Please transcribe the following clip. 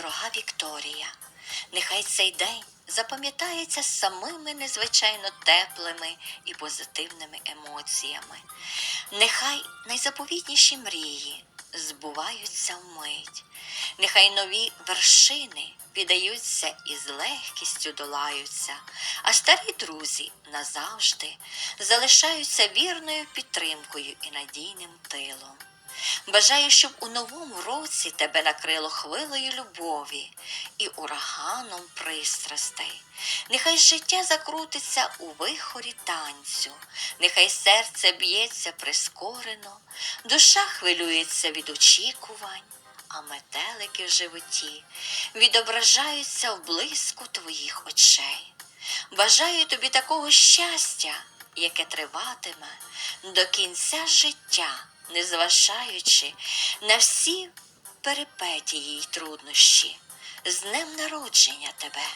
дорога Вікторія, нехай цей день запам'ятається самими незвичайно теплими і позитивними емоціями. Нехай найзаповітніші мрії збуваються вмить, нехай нові вершини піддаються і з легкістю долаються, а старі друзі назавжди залишаються вірною підтримкою і надійним тилом. Бажаю, щоб у новому році тебе накрило хвилею любові і ураганом пристрастей. Нехай життя закрутиться у вихорі танцю, нехай серце б'ється прискорено, душа хвилюється від очікувань, а метелики в животі відображаються в блиску твоїх очей. Бажаю тобі такого щастя, яке триватиме до кінця життя, незважаючи на всі перипетії й труднощі. З днем народження тебе!